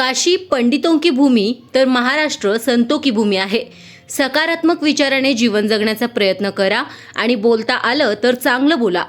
काशी पंडितों की भूमी तर महाराष्ट्र संतो की भूमी आहे. सकारात्मक विचाराने जीवन जगण्याचा प्रयत्न करा आणि बोलता आलं तर चांगलं बोला.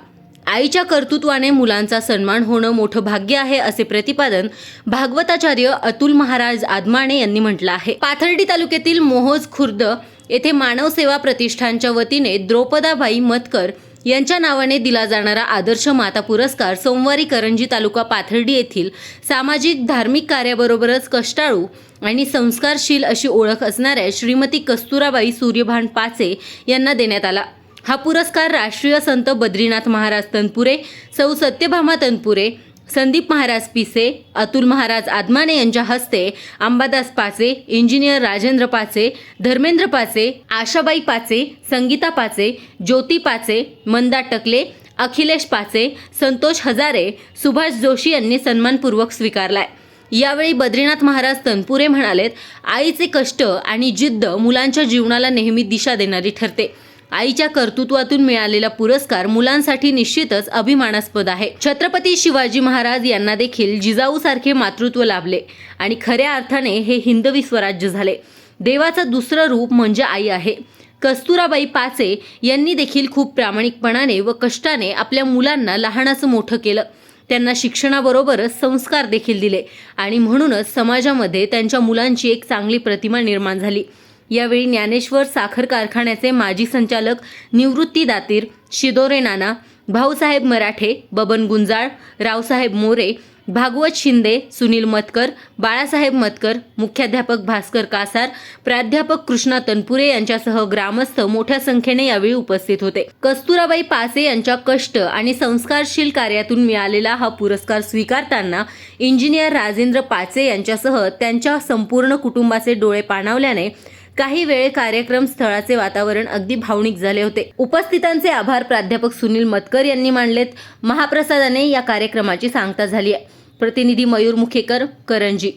आईच्या कर्तृत्वाने मुलांचा सन्मान होणं मोठं भाग्य आहे असे प्रतिपादन भागवताचार्य अतुल महाराज आदमाणे यांनी म्हटलं आहे. पाथर्डी तालुक्यातील मोहोज खुर्द येथे मानव सेवा प्रतिष्ठानच्या वतीने द्रौपदाबाई मतकर यांच्या नावाने दिला जाणारा आदर्श माता पुरस्कार सोमवारी करंजी तालुका पाथर्डी येथील सामाजिक धार्मिक कार्याबरोबरच कष्टाळू आणि संस्कारशील अशी ओळख असणाऱ्या श्रीमती कस्तुराबाई सूर्यभान पाचे यांना देण्यात आला. हा पुरस्कार राष्ट्रीय संत बद्रीनाथ महाराज तनपुरे सौ सत्यभामा तनपुरे संदीप महाराज पिसे अतुल महाराज आदमाने यांच्या हस्ते अंबादास पाचे इंजिनियर राजेंद्र पाचे धर्मेंद्र पाचे आशाबाई पाचे संगीता पाचे ज्योती पाचे मंदा टकले अखिलेश पाचे संतोष हजारे सुभाष जोशी यांनी सन्मानपूर्वक स्वीकारलाय. यावेळी बद्रीनाथ महाराज तनपुरे म्हणालेत आईचे कष्ट आणि जिद्द मुलांच्या जीवनाला नेहमी दिशा देणारी ठरते. आईच्या कर्तृत्वातून मिळालेला पुरस्कार मुलांसाठी निश्चितच अभिमानास्पद आहे. छत्रपती शिवाजी महाराज यांना देखील जिजाऊ सारखे मातृत्व लाभले आणि खऱ्या अर्थाने हे हिंदवी स्वराज्य झाले. देवाचं दुसरं रूप म्हणजे आई आहे. कस्तुराबाई पाचे यांनी देखील खूप प्रामाणिकपणाने व कष्टाने आपल्या मुलांना लहानाचं मोठं केलं. त्यांना शिक्षणाबरोबरच संस्कार देखील दिले आणि म्हणूनच समाजामध्ये त्यांच्या मुलांची एक चांगली प्रतिमा निर्माण झाली. यावेळी ज्ञानेश्वर साखर कारखान्याचे माजी संचालक निवृत्ती दातीर शिदोरे नाना भाऊसाहेब मराठे बबन गुंजाळ रावसाहेब मोरे भागवत शिंदे सुनील मतकर बाळासाहेब मतकर मुख्याध्यापक भास्कर कासार प्राध्यापक कृष्णा तनपुरे यांच्यासह ग्रामस्थ मोठ्या संख्येने यावेळी उपस्थित होते. कस्तुराबाई पासे यांच्या कष्ट आणि संस्कारशील कार्यातून मिळालेला हा पुरस्कार स्वीकारताना इंजिनियर राजेंद्र पाचे यांच्यासह त्यांच्या संपूर्ण कुटुंबाचे डोळे पाणावल्याने काही वेळ कार्यक्रम स्थळाचे वातावरण अगदी भावनिक झाले होते. उपस्थितांचे आभार प्राध्यापक सुनील मतकर यांनी मानलेत महाप्रसादाने या कार्यक्रमाची सांगता झाली आहे. प्रतिनिधी मयूर मुखेकर करंजी.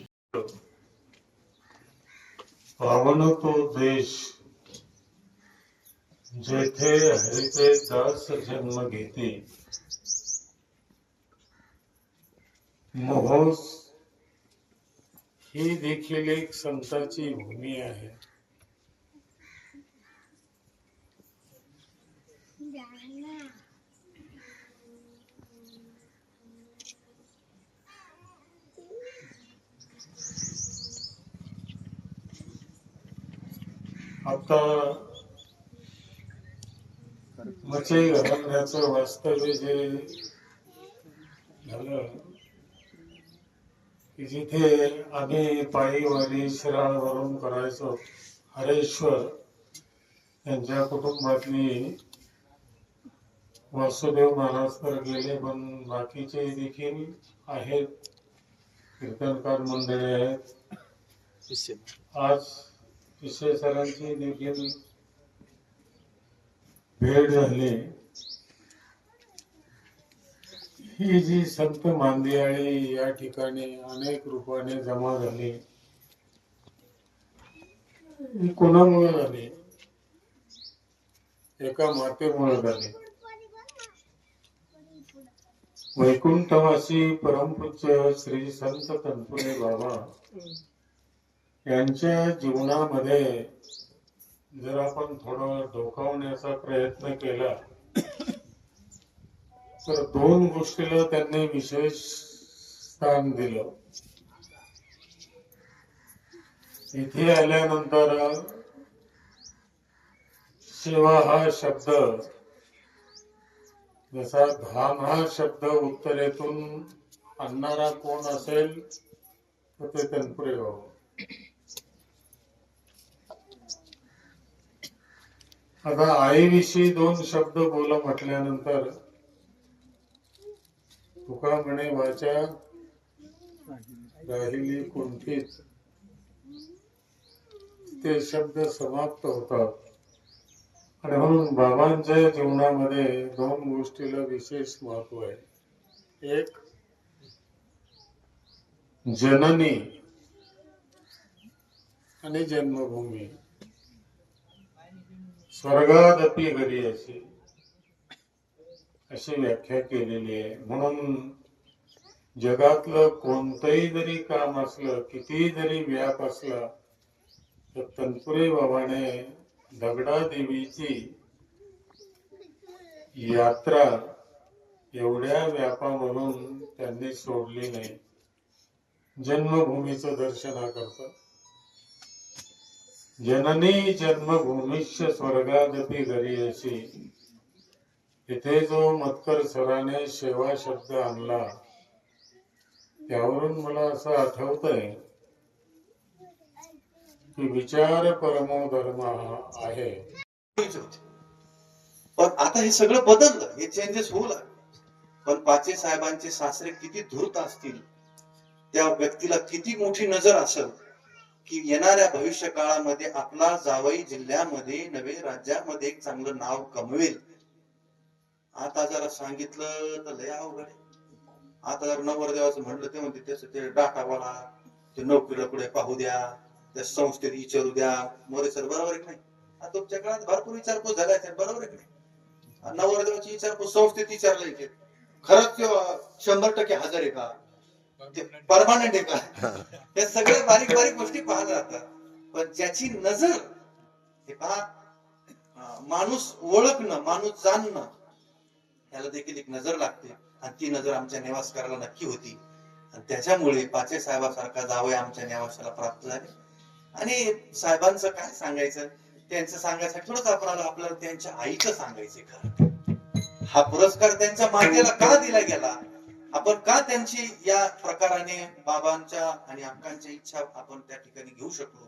तो देश जेथे हरिते दास जन्म घेते. मोहोस ही देखील एक संताची भूमी आहे. आता मचई घालण्याचं वास्तव्य जे झालं की जिथे आम्ही पायीवारी शिराळवरून करायचो हरेश्वर यांच्या कुटुंबातली वासुदेव महाराज तर गेले पण बाकीचे देखील आहेत. कीर्तनकार मंडळी आहेत. आज पिसे सरांची देखील भेट झाली. ही जी संत मांदियाळी या ठिकाणी अनेक रूपाने जमा झाली. कोणामुळे झाली? एका मातेमुळे झाली. वैकुंठवासी परमपूज्य श्री संत तनपुरे बाबा यांच्या जीवनामध्ये जर आपण थोडं डोकावण्याचा प्रयत्न केला तर दोन गोष्टीला त्यांनी विशेष स्थान दिलं. इथे आल्यानंतर सेवा हा शब्द जसा धाम हा शब्द उत्तरेतून आणणारा कोण असेल तर ते तनपुरे आता आईविषयी दोन शब्द बोला म्हटल्यानंतर तुका म्हणे वाचा राहिली कुंठीत. ते शब्द समाप्त होतात. आणि म्हणून बाबांच्या जीवनामध्ये दोन गोष्टीला विशेष महत्त्व आहे. एक जननी आणि जन्मभूमी. स्वर्गादपी घरी अशी अशी व्याख्या केलेली आहे. म्हणून जगातलं कोणतंही जरी काम असलं कितीही जरी व्याप असला तर तनपुरे बाबाने देवीची यात्रा एवढ्या व्यापामधून त्यांनी सोडली नाही. जन्मभूमीचं दर्शनाकरता जननी जन्मभूमीश्य स्वर्गादपी घरी अशी इथे जो मतकर सराने सेवा शब्द आणला त्यावरून मला असं आठवत आहे विचार परमो धर्म आहे. पण आता हे सगळं बदललं हे चेंजेस होऊ लागले. पण पाचे साहेबांचे सासरे किती धूर्त असतील त्या व्यक्तीला किती मोठी नजर असेल की येणाऱ्या भविष्य काळामध्ये आपला जावई जिल्ह्यामध्ये नवे राज्यामध्ये एक चांगलं नाव कमवेल. आता जरा सांगितलं तर लय अवघड आता जर नवरदेवाचं म्हणलं ते म्हणते त्याच ते डाटावाला ते नोकरीला पुढे पाहू द्या. त्या संस्थेत विचारू द्या मोरे सर बरोबर आहे की नाही? तुमच्या काळात भरपूर विचारपूस झाल्या आहेत बरोबर आहे की नाही? नवरदेवाची विचारपूस संस्थेत विचारलं की खरंच शंभर टक्के हजर आहे का? परमानंट आहे का? या सगळ्या बारीक बारीक गोष्टी पाहायला जातात पण ज्याची नजर हे पहा माणूस ओळखणं माणूस जाणणं याला देखील एक नजर लागते. आणि ती नजर आमच्या नेवासकराला नक्की होती. आणि त्याच्यामुळे पाचे साहेबासारखा जावं आमच्या नेवासाला प्राप्त झाले. आणि साहेबांचं काय सांगायचं? त्यांचं सांगायचं थोडंच आपल्याला आपल्याला त्यांच्या आईचं सांगायचं खरं हा पुरस्कार त्यांच्या मातेला का दिला गेला? आपण का त्यांची या प्रकाराने बाबांच्या आणि अक्कांच्या इच्छा आपण त्या ठिकाणी घेऊ शकलो?